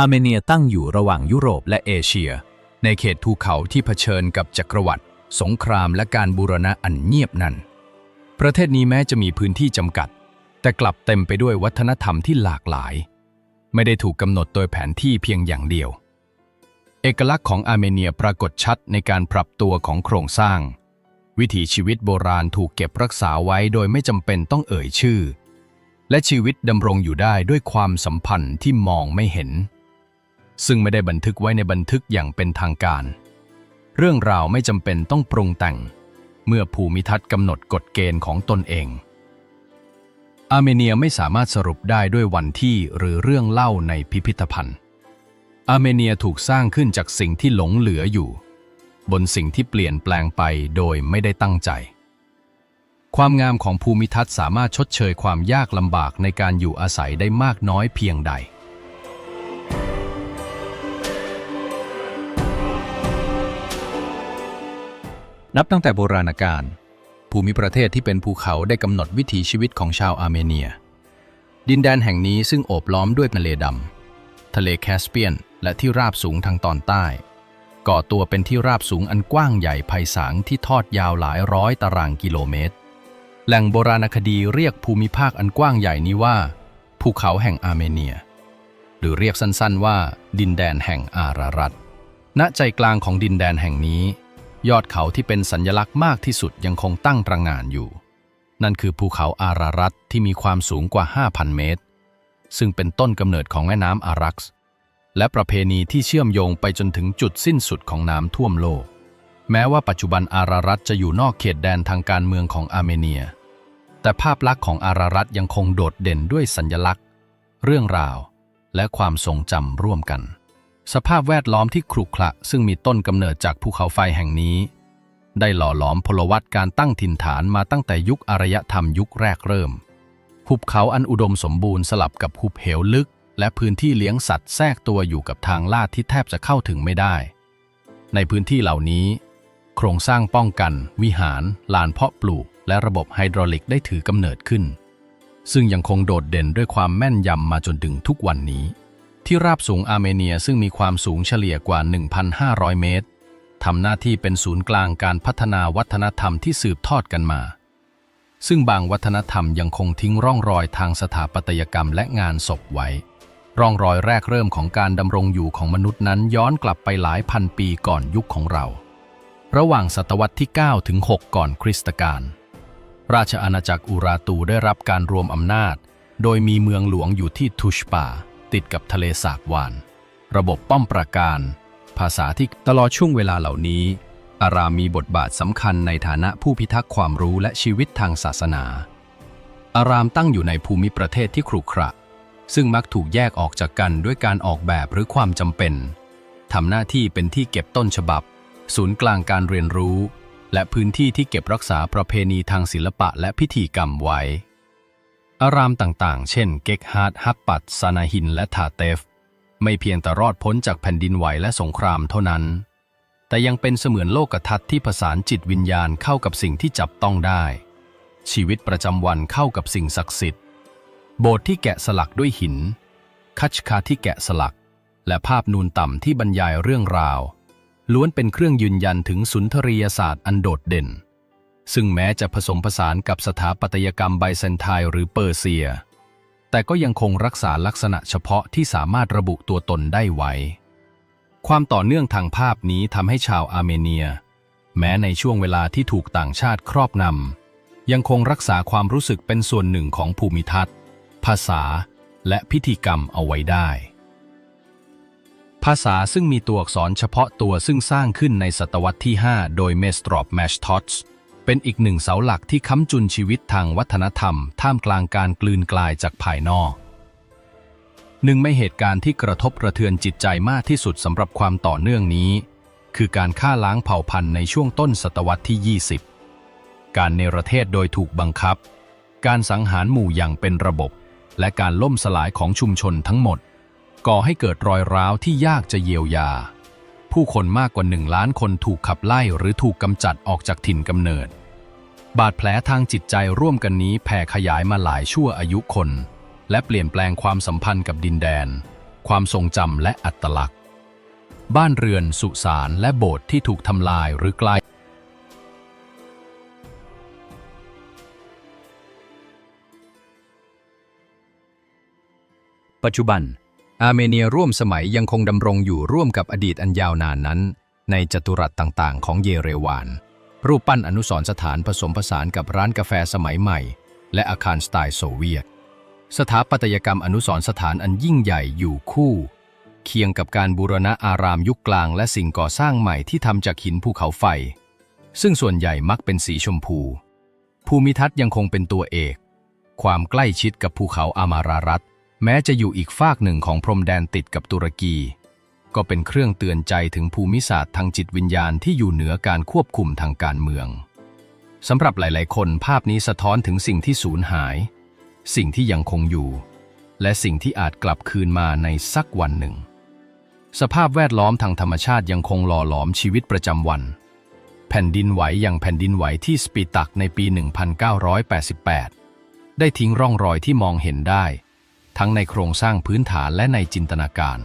อาร์เมเนียตั้งอยู่ระหว่างยุโรปและเอเชีย ในเขตภูเขาที่เผชิญกับจักรวรรดิสงครามและการบูรณะอันเงียบนัน ประเทศนี้แม้จะมีพื้นที่จำกัด แต่กลับเต็มไปด้วยวัฒนธรรมที่หลากหลาย ไม่ได้ถูกกำหนดโดยแผนที่เพียงอย่างเดียว เอกลักษณ์ของอาร์เมเนียปรากฏชัดในการปรับตัวของโครงสร้าง วิถีชีวิตโบราณถูกเก็บรักษาไว้โดยไม่จำเป็นต้องเอ่ยชื่อ และชีวิตดำรงอยู่ได้ด้วยความสัมพันธ์ที่มองไม่เห็น ซึ่งไม่ได้บันทึกไว้ในบันทึกอย่างเป็นทางการ เรื่องราวไม่จำเป็นต้องปรุงแต่ง เมื่อภูมิทัศน์กำหนดกฎเกณฑ์ของตนเอง อาร์เมเนียไม่สามารถสรุปได้ด้วยวันที่หรือเรื่องเล่าในพิพิธภัณฑ์ อาร์เมเนียถูกสร้างขึ้นจากสิ่งที่หลงเหลืออยู่ บนสิ่งที่เปลี่ยนแปลงไปโดยไม่ได้ตั้งใจความงามของภูมิทัศน์สามารถชดเชยความยากลำบากในการอยู่อาศัยได้มากน้อยเพียงใด นับตั้งแต่โบราณกาลภูมิประเทศที่เป็นภูเขาได้กำหนดวิถีชีวิตของชาวอาร์เมเนีย ดินแดนแห่งนี้ซึ่งโอบล้อมด้วยทะเลดำทะเลแคสเปียน และที่ราบสูงทางตอนใต้ ก่อตัวเป็นที่ราบสูงอันกว้างใหญ่ไพศาลที่ทอดยาวหลายร้อยตารางกิโลเมตร แหล่งโบราณคดีเรียกภูมิภาคอันกว้างใหญ่นี้ว่า ภูเขาแห่งอาร์เมเนีย หรือเรียกสั้นๆว่า ดินแดนแห่งอารารัตณใจกลางของดินแดนแห่งนี้ ยอดเขาที่เป็นสัญลักษณ์มากที่สุดยังคงตั้งตระหง่านอยู่ นั่นคือภูเขาอารารัตที่มีความสูงกว่า 5,000 เมตร ซึ่งเป็นต้นกำเนิดของแม่น้ำอารักซ์และประเพณีที่เชื่อมโยงไปจนถึงจุดสิ้นสุดของน้ำท่วมโลก แม้ว่าปัจจุบันอารารัตจะอยู่นอกเขตแดนทางการเมืองของอาร์เมเนีย แต่ภาพลักษณ์ของอารารัตยังคงโดดเด่นด้วยสัญลักษณ์ เรื่องราว และความทรงจำร่วมกัน สภาพแวดล้อมที่ครุขระซึ่งมีต้นกำเนิดจากภูเขาไฟแห่งนี้ ได้หล่อหลอมพลวัตการตั้งถิ่นฐานมาตั้งแต่ยุคอารยธรรมยุคแรกเริ่ม หุบเขาอันอุดมสมบูรณ์สลับกับหุบเหวลึก และพื้นที่เลี้ยงสัตว์แทรกตัวอยู่กับทางลาดที่แทบจะเข้าถึงไม่ได้ ในพื้นที่เหล่านี้ โครงสร้างป้องกัน วิหาร ลานเพาะปลูก และระบบไฮดรอลิกได้ถือกำเนิดขึ้น ซึ่งยังคงโดดเด่นด้วยความแม่นยำมาจนถึงทุกวันนี้ ที่ราบสูงอาร์เมเนียซึ่งมีความสูงเฉลี่ยกว่า 1,500 เมตรทำหน้าที่เป็นศูนย์กลางการพัฒนาวัฒนธรรมที่สืบทอดกันมา ซึ่งบางวัฒนธรรมยังคงทิ้งร่องรอยทางสถาปัตยกรรมและงานศพไว้ ร่องรอยแรกเริ่มของการดำรงอยู่ของมนุษย์นั้นย้อนกลับไปหลายพันปีก่อนยุคของเรา ระหว่างศตวรรษที่ 9 ถึง 6 ก่อนคริสตกาลราชอาณาจักรอูราตูได้รับการรวมอำนาจ โดยมีเมืองหลวงอยู่ที่ทุชปา ติดกับทะเลสาบวาน ระบบป้อมปราการ ภาษาที่ตลอดช่วงเวลาเหล่านี้ อารามมีบทบาทสำคัญในฐานะผู้พิทักษ์ความรู้และชีวิตทางศาสนา อารามตั้งอยู่ในภูมิประเทศที่ขรุขระ ซึ่งมักถูกแยกออกจากกันด้วยการออกแบบหรือความจำเป็นทำหน้าที่เป็นที่เก็บต้นฉบับ ศูนย์กลางการเรียนรู้ และพื้นที่ที่เก็บรักษาประเพณีทางศิลปะและพิธีกรรมไว้ อารามต่างๆ เช่น เกกฮาร์ดฮับปัดซานาหิน และทาเตฟ ไม่เพียงแต่รอดพ้นจากแผ่นดินไหวและสงครามเท่านั้น แต่ยังเป็นเสมือนโลกทัศน์ที่ผสานจิตวิญญาณเข้ากับสิ่งที่จับต้องได้ ชีวิตประจำวันเข้ากับสิ่งศักดิ์สิทธิ์ โบสถ์ที่แกะสลักด้วยหิน คัชคาที่แกะสลัก และภาพนูนต่ำที่บรรยายเรื่องราว ล้วนเป็นเครื่องยืนยันถึงสุนทรียศาสตร์อันโดดเด่น ซึ่งแม้จะผสมผสานกับสถาปัตยกรรมไบแซนไทน์หรือเปอร์เซีย แต่ก็ยังคงรักษาลักษณะเฉพาะที่สามารถระบุตัวตนได้ไว้ ความต่อเนื่องทางภาพนี้ทำให้ชาวอาร์เมเนีย แม้ในช่วงเวลาที่ถูกต่างชาติครอบงำยังคงรักษาความรู้สึกเป็นส่วนหนึ่งของภูมิทัศน์ ภาษา และพิธีกรรมเอาไว้ได้ ภาษาซึ่งมีตัวอักษรเฉพาะตัวซึ่งสร้างขึ้นในศตวรรษที่ 5 โดยเมสตรอปแมชทอตส์ เป็นอีกหนึ่งเสาหลักที่ค้ำจุนชีวิตทางวัฒนธรรม ท่ามกลางการกลืนกลายจากภายนอก หนึ่งในเหตุการณ์ที่กระทบกระเทือนจิตใจมากที่สุดสำหรับความต่อเนื่องนี้ คือการฆ่าล้างเผ่าพันธุ์ในช่วงต้นศตวรรษที่ 20 การเนรเทศโดยถูกบังคับ การสังหารหมู่อย่างเป็นระบบ และการล่มสลายของชุมชนทั้งหมด ก่อให้เกิดรอยร้าวที่ยากจะเยียวยา ผู้คนมากกว่าหนึ่งล้านคนถูกขับไล่หรือถูกกำจัดออกจากถิ่นกำเนิด บาดแผลทางจิตใจร่วมกันนี้แผ่ขยายมาหลายชั่วอายุคน และเปลี่ยนแปลงความสัมพันธ์กับดินแดน ความทรงจำและอัตลักษณ์ บ้านเรือน สุสานและโบสถ์ที่ถูกทำลายหรือกลายปัจจุบัน อาร์เมเนียร่วมสมัยยังคงดำรงอยู่ร่วมกับอดีตอันยาวนานนั้น ในจัตุรัสต่างๆ ของเยเรวาน รูปปั้นอนุสรสถานผสมผสานกับร้านกาแฟสมัยใหม่ และอาคารสไตล์โซเวียต สถาปัตยกรรมอนุสรสถานอันยิ่งใหญ่อยู่คู่ เคียงกับการบูรณะอารามยุคกลางและสิ่งก่อสร้างใหม่ที่ทำจากหินภูเขาไฟ ซึ่งส่วนใหญ่มักเป็นสีชมพู ภูมิทัศน์ยังคงเป็นตัวเอก ความใกล้ชิดกับภูเขาอามารารัต แม้จะอยู่อีกฝากหนึ่งของพรมแดนติดกับตุรกี ก็เป็นเครื่องเตือนใจถึงภูมิศาสตร์ทางจิตวิญญาณที่อยู่เหนือการควบคุมทางการเมืองสำหรับหลาย ๆ คนภาพนี้สะท้อนถึงสิ่งที่สูญหาย สิ่งที่ยังคงอยู่ และสิ่งที่อาจกลับคืนมาในสักวันหนึ่ง สภาพแวดล้อมทางธรรมชาติยังคงหล่อหลอมชีวิตประจำวัน แผ่นดินไหวอย่างแผ่นดินไหวที่สปีตักในปี 1988 ได้ทิ้งร่องรอยที่มองเห็นได้ ทั้งในโครงสร้างพื้นฐานและในจินตนาการ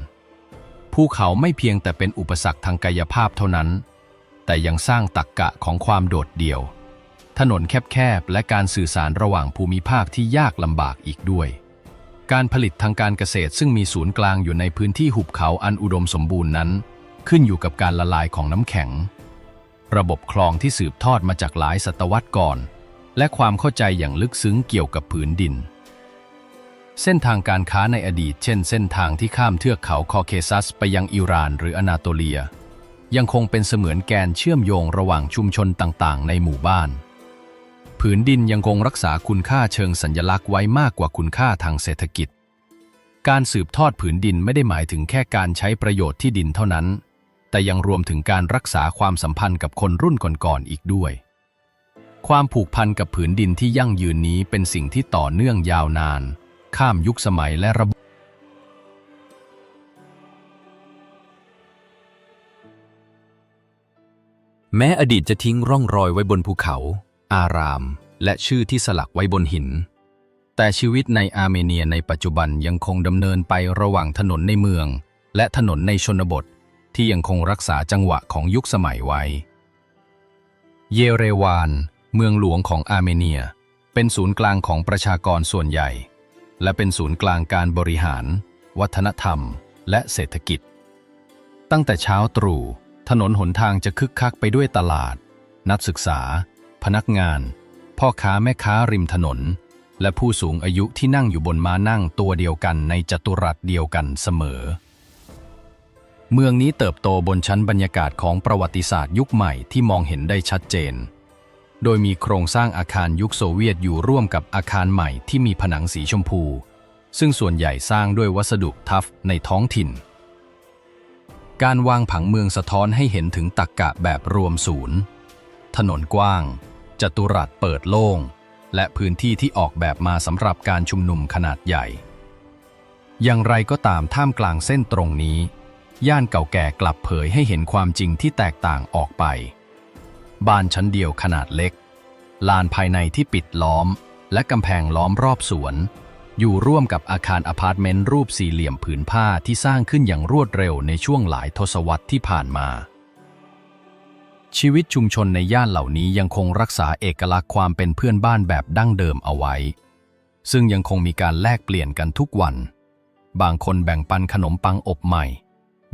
ภูเขาไม่เพียงแต่เป็นอุปสรรคทางกายภาพเท่านั้น แต่ยังสร้างตักกะของความโดดเดี่ยว ถนนแคบๆ และการสื่อสารระหว่างภูมิภาคที่ยากลำบากอีกด้วย การผลิตทางการเกษตรซึ่งมีศูนย์กลางอยู่ในพื้นที่หุบเขาอันอุดมสมบูรณ์นั้น ขึ้นอยู่กับการละลายของน้ำแข็ง ระบบคลองที่สืบทอดมาจากหลายศตวรรษก่อน และความเข้าใจอย่างลึกซึ้งเกี่ยวกับผืนดิน เส้นทางการค้าในอดีต เช่น เส้นทางที่ข้ามเทือกเขาคอเคซัส ไปยังอิหร่านหรืออนาโตเลีย ยังคงเป็นเสมือนแกนเชื่อมโยงระหว่างชุมชนต่างๆ ในหมู่บ้าน ผืนดินยังคงรักษาคุณค่าเชิงสัญลักษณ์ไว้มากกว่าคุณค่าทางเศรษฐกิจ การสืบทอดผืนดินไม่ได้หมายถึงแค่การใช้ประโยชน์ที่ดินเท่านั้น แต่ยังรวมถึงการรักษาความสัมพันธ์กับคนรุ่นก่อนๆอีกด้วยความผูกพันกับผืนดินที่ยั่งยืนนี้เป็นสิ่งที่ต่อเนื่องยาวนาน ข้ามยุคสมัยและระบบแม้อดีตจะทิ้งร่องรอยไว้บนภูเขา อาราม และชื่อที่สลักไว้บนหิน แต่ชีวิตในอาร์เมเนียในปัจจุบันยังคงดำเนินไประหว่างถนนในเมือง และถนนในชนบท ที่ยังคงรักษาจังหวะของยุคสมัยไว้ เยเรวาน เมืองหลวงของอาร์เมเนีย เป็นศูนย์กลางของประชากรส่วนใหญ่ และเป็นศูนย์กลางการบริหาร วัฒนธรรม และเศรษฐกิจ ตั้งแต่เช้าตรู่ถนนหนทางจะคึกคักไปด้วยตลาด นักศึกษา พนักงาน พ่อค้าแม่ค้าริมถนน และผู้สูงอายุที่นั่งอยู่บนม้านั่งตัวเดียวกันในจัตุรัสเดียวกันเสมอ เมืองนี้เติบโตบนชั้นบรรยากาศของประวัติศาสตร์ยุคใหม่ที่มองเห็นได้ชัดเจน โดยมีโครงสร้างอาคารยุคโซเวียตอยู่ร่วมกับอาคารใหม่ที่มีผนังสีชมพู ซึ่งส่วนใหญ่สร้างด้วยวัสดุทัฟในท้องถิ่น การวางผังเมืองสะท้อนให้เห็นถึงตักกะแบบรวมศูนย์ ถนนกว้าง จัตุรัสเปิดโล่ง และพื้นที่ที่ออกแบบมาสำหรับการชุมนุมขนาดใหญ่ อย่างไรก็ตามท่ามกลางเส้นตรงนี้ ย่านเก่าแก่กลับเผยให้เห็นความจริงที่แตกต่างออกไป บ้านชั้นเดียวขนาดเล็ก ลานภายในที่ปิดล้อม และกำแพงล้อมรอบสวน อยู่ร่วมกับอาคารอพาร์ตเมนต์รูปสี่เหลี่ยมผืนผ้าที่สร้างขึ้นอย่างรวดเร็วในช่วงหลายทศวรรษที่ผ่านมา ชีวิตชุมชนในย่านเหล่านี้ยังคงรักษาเอกลักษณ์ความเป็นเพื่อนบ้านแบบดั้งเดิมเอาไว้ ซึ่งยังคงมีการแลกเปลี่ยนกันทุกวัน บางคนแบ่งปันขนมปังอบใหม่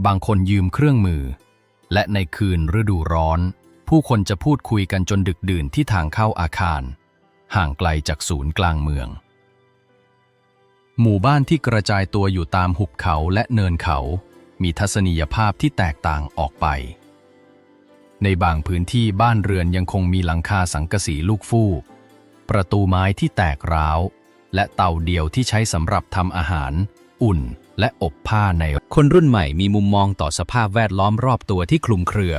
บางคนยืมเครื่องมือ และในคืนฤดูร้อน ผู้คนจะพูดคุยกันจนดึกดื่นที่ทางเข้าอาคาร ห่างไกลจากศูนย์กลางเมือง หมู่บ้านที่กระจายตัวอยู่ตามหุบเขาและเนินเขา มีทัศนียภาพที่แตกต่างออกไป ในบางพื้นที่บ้านเรือนยังคงมีหลังคาสังกะสีลูกฟูก ประตูไม้ที่แตกร้าว และเตาเดียวที่ใช้สำหรับทำอาหาร อุ่นและอบผ้าใน คนรุ่นใหม่มีมุมมองต่อสภาพแวดล้อมรอบตัวที่คลุมเครือ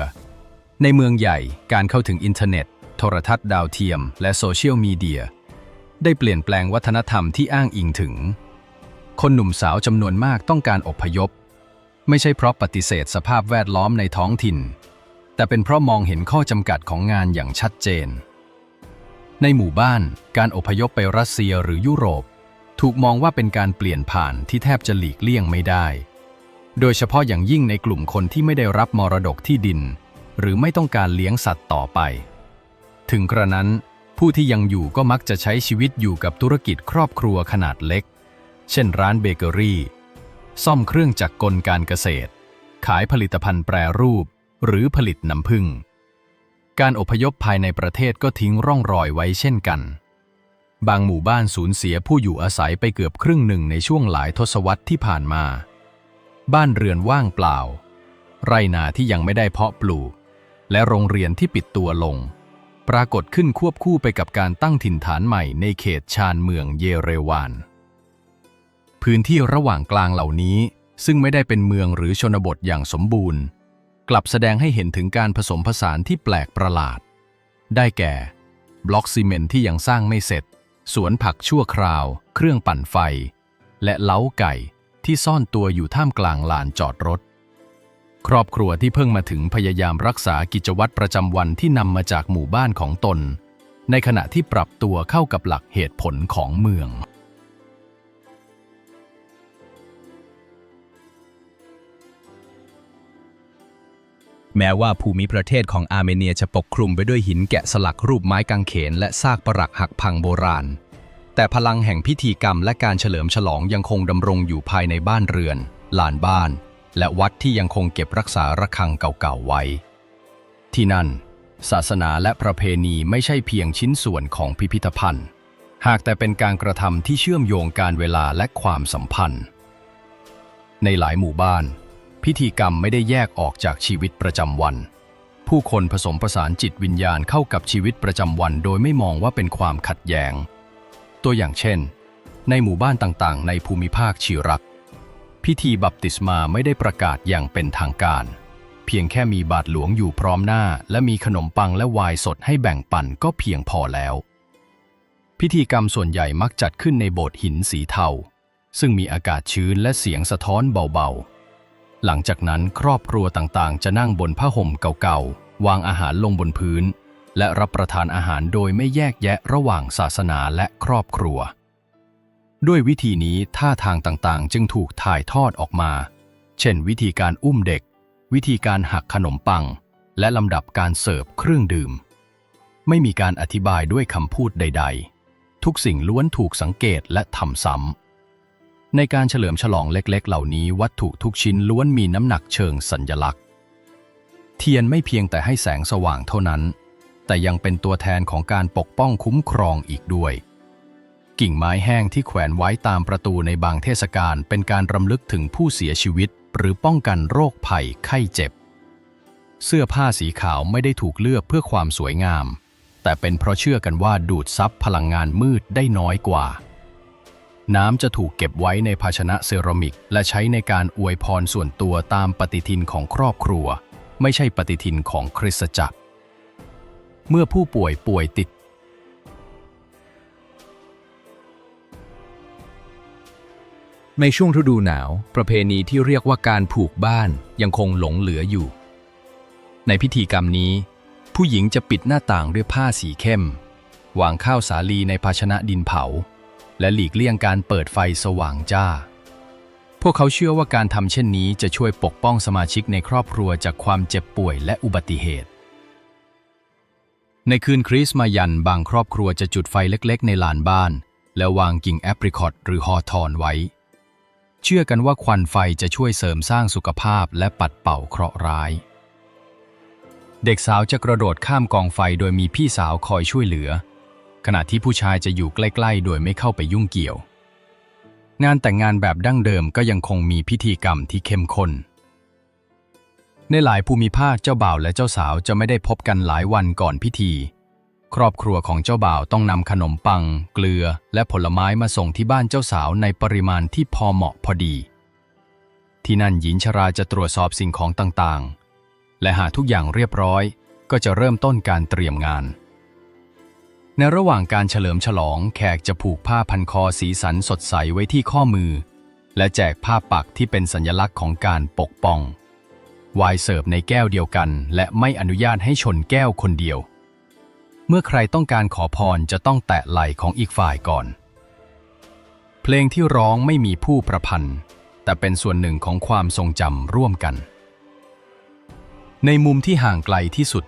ในเมืองใหญ่การเข้าถึงอินเทอร์เน็ต โทรทัศน์ดาวเทียม และโซเชียลมีเดีย ได้เปลี่ยนแปลงวัฒนธรรมที่อ้างอิงถึง คนหนุ่มสาวจำนวนมากต้องการอพยพ ไม่ใช่เพราะปฏิเสธสภาพแวดล้อมในท้องถิ่น แต่เป็นเพราะมองเห็นข้อจำกัดของงานอย่างชัดเจน ในหมู่บ้านการอพยพไปรัสเซียหรือยุโรป ถูกมองว่าเป็นการเปลี่ยนผ่านที่แทบจะหลีกเลี่ยงไม่ได้ โดยเฉพาะอย่างยิ่งในกลุ่มคนที่ไม่ได้รับมรดกที่ดิน หรือไม่ต้องการเลี้ยงสัตว์ต่อไป ถึงกระนั้น ผู้ที่ยังอยู่ก็มักจะใช้ชีวิตอยู่กับธุรกิจครอบครัวขนาดเล็ก เช่นร้านเบเกอรี่ ซ่อมเครื่องจักรกลการเกษตร ขายผลิตภัณฑ์แปรรูป หรือผลิตน้ำผึ้งการอพยพภายในประเทศก็ทิ้งร่องรอยไว้เช่นกัน บางหมู่บ้านสูญเสียผู้อยู่อาศัยไปเกือบครึ่งหนึ่งในช่วงหลายทศวรรษที่ผ่านมา บ้านเรือนว่างเปล่า ไรนาที่ยังไม่ได้เพาะปลูก และโรงเรียนที่ปิดตัวลง ปรากฏขึ้นควบคู่ไปกับการตั้งถิ่นฐานใหม่ในเขตชานเมืองเยเรวาน พื้นที่ระหว่างกลางเหล่านี้ ซึ่งไม่ได้เป็นเมืองหรือชนบทอย่างสมบูรณ์ กลับแสดงให้เห็นถึงการผสมผสานที่แปลกประหลาด ได้แก่ บล็อกซีเมนที่ยังสร้างไม่เสร็จ สวนผักชั่วคราว เครื่องปั่นไฟ และเล้าไก่ที่ซ่อนตัวอยู่ท่ามกลางลานจอดรถ ครอบครัวที่เพิ่งมาถึงพยายามรักษากิจวัตรประจำวันที่นำมาจากหมู่บ้านของตน ในขณะที่ปรับตัวเข้ากับหลักเหตุผลของเมือง แม้ว่าภูมิประเทศของอาร์เมเนียจะปกคลุมไปด้วยหินแกะสลักรูปไม้กางเขนและซากปรักหักพังโบราณ แต่พลังแห่งพิธีกรรมและการเฉลิมฉลองยังคงดำรงอยู่ภายในบ้านเรือน ลานบ้าน และวัดที่ยังคงเก็บรักษาระฆังเก่าๆไว้ ที่นั่น ศาสนาและประเพณีไม่ใช่เพียงชิ้นส่วนของพิพิธภัณฑ์ หากแต่เป็นการกระทำที่เชื่อมโยงการเวลาและความสัมพันธ์ ในหลายหมู่บ้าน พิธีกรรมไม่ได้แยกออกจากชีวิตประจำวัน ผู้คนผสมผสานจิตวิญญาณเข้ากับชีวิตประจำวัน โดยไม่มองว่าเป็นความขัดแย้ง ตัวอย่างเช่น ในหมู่บ้านต่างๆ ในภูมิภาคชิรัก พิธีบัพติศมาไม่ได้ประกาศอย่างเป็นทางการ เพียงแค่มีบาทหลวงอยู่พร้อมหน้า และมีขนมปังและไวน์สดให้แบ่งปันก็เพียงพอแล้ว พิธีกรรมส่วนใหญ่มักจัดขึ้นในโบสถ์หินสีเทา ซึ่งมีอากาศชื้นและเสียงสะท้อนเบาๆ หลังจากนั้นครอบครัวต่างๆ จะนั่งบนผ้าห่มเก่าๆ วางอาหารลงบนพื้น และรับประทานอาหารโดยไม่แยกแยะระหว่างศาสนาและครอบครัว ด้วยวิธีนี้ท่าทางต่างๆ จึงถูกถ่ายทอดออกมา เช่น วิธีการอุ้มเด็ก วิธีการหักขนมปัง และลำดับการเสิร์ฟเครื่องดื่ม ไม่มีการอธิบายด้วยคำพูดใด ๆ ทุกสิ่งล้วนถูกสังเกตและทำซ้ำ ในการเฉลิมฉลองเล็กๆ เหล่านี้วัตถุทุกชิ้นล้วนมีน้ำหนักเชิงสัญญลักษณ์ เทียนไม่เพียงแต่ให้แสงสว่างเท่านั้น แต่ยังเป็นตัวแทนของการปกป้องคุ้มครองอีกด้วย กิ่งไม้แห้งที่แขวนไว้ตามประตูในบางเทศกาลเป็นการรำลึกถึงผู้เสียชีวิต หรือป้องกันโรคภัยไข้เจ็บ เสื้อผ้าสีขาวไม่ได้ถูกเลือกเพื่อความสวยงาม แต่เป็นเพราะเชื่อกันว่าดูดซับพลังงานมืดได้น้อยกว่า น้ำจะถูกเก็บไว้ในภาชนะเซรามิก และใช้ในการอวยพรส่วนตัวตามปฏิทินของครอบครัว ไม่ใช่ปฏิทินของคริสตจักร เมื่อผู้ป่วยป่วยติด ในช่วงฤดูหนาว ประเพณีที่เรียกว่าการผูกบ้านยังคงหลงเหลืออยู่ ในพิธีกรรมนี้ ผู้หญิงจะปิดหน้าต่างด้วยผ้าสีเข้ม วางข้าวสาลีในภาชนะดินเผา และหลีกเลี่ยงการเปิดไฟสว่างจ้า พวกเขาเชื่อว่าการทำเช่นนี้จะช่วยปกป้องสมาชิกในครอบครัวจากความเจ็บป่วยและอุบัติเหตุ ในคืนคริสต์มายันบางครอบครัวจะจุดไฟเล็กๆ ในลานบ้าน แล้ววางกิ่งแอปริคอตหรือฮอทอนไว้ เชื่อกันว่าควันไฟจะช่วยเสริมสร้างสุขภาพและปัดเป่าเคราะห์ร้าย เด็กสาวจะกระโดดข้ามกองไฟโดยมีพี่สาวคอยช่วยเหลือ ขณะที่ผู้ชายจะอยู่ใกล้ๆ โดยไม่เข้าไปยุ่งเกี่ยว งานแต่งงานแบบดั้งเดิมก็ยังคงมีพิธีกรรมที่เข้มข้น ในหลายภูมิภาคเจ้าบ่าวและเจ้าสาวจะไม่ได้พบกันหลายวันก่อนพิธี ครอบครัวของเจ้าบ่าวต้องนำขนมปัง เกลือ และผลไม้มาส่งที่บ้านเจ้าสาวในปริมาณที่พอเหมาะพอดี ที่นั่นหญิงชราจะตรวจสอบสิ่งของต่างๆ และหาทุกอย่างเรียบร้อย ก็จะเริ่มต้นการเตรียมงาน ในระหว่างการเฉลิมฉลองแขกจะผูกผ้าพันคอสีสันสดใสไว้ที่ข้อมือ และแจกผ้าปักที่เป็นสัญลักษณ์ของการปกป้องวน์เสิร์ฟในแก้วเดียวกัน และไม่อนุญาตให้ชนแก้วคนเดียว เมื่อใครต้องการขอพรจะต้องแตะไหล่ของอีกฝ่ายก่อน เพลงที่ร้องไม่มีผู้ประพันธ์แต่แต่เป็นส่วนหนึ่งของความทรงจำร่วมกัน ในมุมที่ห่างไกลที่สุด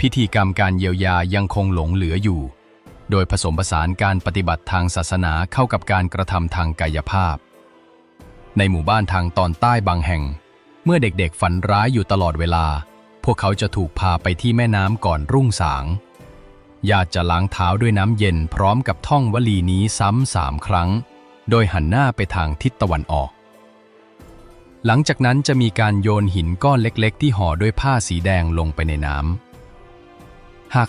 พิธีกรรมการเยียวยายังคงหลงเหลืออยู่ โดยผสมผสานการปฏิบัติทางศาสนาเข้ากับการกระทำทางกายภาพ ในหมู่บ้านทางตอนใต้บางแห่ง เมื่อเด็กๆฝันร้ายอยู่ตลอดเวลา พวกเขาจะถูกพาไปที่แม่น้ำก่อนรุ่งสาง ญาติจะล้างเท้าด้วยน้ำเย็นพร้อมกับท่องวลีนี้ซ้ำสามครั้ง โดยหันหน้าไปทางทิศตะวันออก หลังจากนั้นจะมีการโยนหินก้อนเล็กๆ ที่ห่อด้วยผ้าสีแดงลงไปในน้ำ หาก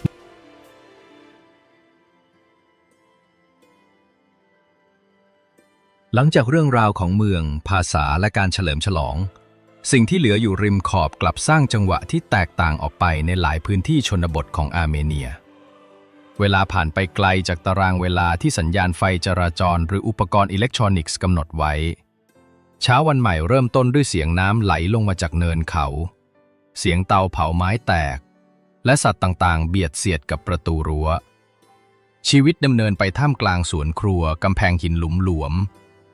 หลังจากเรื่องราวของเมือง ภาษาและการเฉลิมฉลอง สิ่งที่เหลืออยู่ริมขอบกลับสร้างจังหวะที่แตกต่างออกไปในหลายพื้นที่ชนบทของอาร์เมเนีย เวลาผ่านไปไกลจากตารางเวลาที่สัญญาณไฟจราจร หรืออุปกรณ์อิเล็กทรอนิกส์กำหนดไว้ เช้าวันใหม่เริ่มต้นด้วยเสียงน้ำไหลลงมาจากเนินเขา เสียงเตาเผาไม้แตก และสัตว์ต่างๆ เบียดเสียดกับประตูรั้ว ชีวิตดำเนินไปท่ามกลางสวนครัวกำแพงหินหลุมหลวม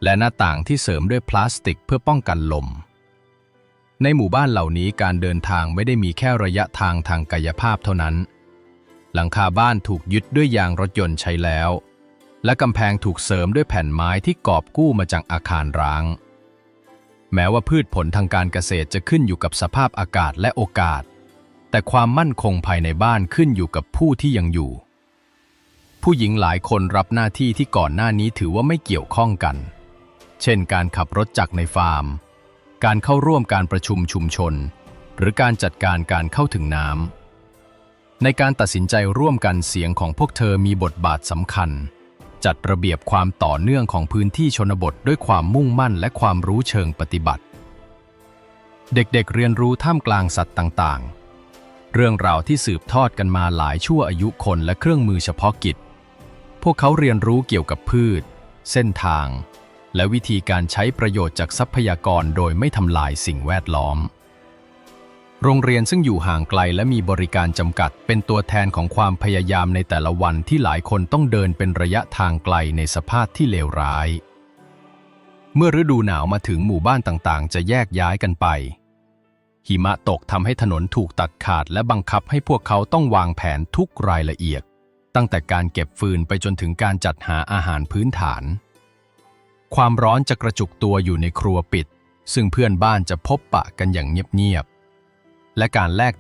และหน้าต่างที่เสริมด้วยพลาสติกเพื่อป้องกันลม ในหมู่บ้านเหล่านี้การเดินทางไม่ได้มีแค่ระยะทางทางกายภาพเท่านั้น หลังคาบ้านถูกยึดด้วยยางรถยนต์ใช้แล้ว และกำแพงถูกเสริมด้วยแผ่นไม้ที่กอบกู้มาจากอาคารร้าง แม้ว่าพืชผลทางการเกษตรจะขึ้นอยู่กับสภาพอากาศและโอกาส แต่ความมั่นคงภายในบ้านขึ้นอยู่กับผู้ที่ยังอยู่ ผู้หญิงหลายคนรับหน้าที่ที่ก่อนหน้านี้ถือว่าไม่เกี่ยวข้องกัน เช่น การขับรถจักรในฟาร์ม การเข้าร่วมการประชุมชุมชน หรือการจัดการการเข้าถึงน้ำ ในการตัดสินใจร่วมกันเสียงของพวกเธอมีบทบาทสำคัญ จัดระเบียบความต่อเนื่องของพื้นที่ชนบทด้วยความมุ่งมั่นและความรู้เชิงปฏิบัติ เด็กๆเรียนรู้ท่ามกลางสัตว์ต่างๆ เรื่องราวที่สืบทอดกันมาหลายชั่วอายุคนและเครื่องมือเฉพาะกิจ พวกเขาเรียนรู้เกี่ยวกับพืช เส้นทาง และวิธีการใช้ประโยชน์จากทรัพยากรโดยไม่ทำลายสิ่งแวดล้อม โรงเรียนซึ่งอยู่ห่างไกลและมีบริการจำกัด เป็นตัวแทนของความพยายามในแต่ละวันที่หลายคนต้องเดินเป็นระยะทางไกลในสภาพที่เลวร้าย เมื่อฤดูหนาวมาถึงหมู่บ้านต่างๆ จะแยกย้ายกันไป หิมะตกทำให้ถนนถูกตัดขาดและบังคับให้พวกเขาต้องวางแผนทุกรายละเอียด ตั้งแต่การเก็บฟืนไปจนถึงการจัดหาอาหารพื้นฐาน ความร้อนจะกระจุกตัวอยู่ในครัวปิด ซึ่งเพื่อนบ้านจะพบปะกันอย่างเงียบ และการแลก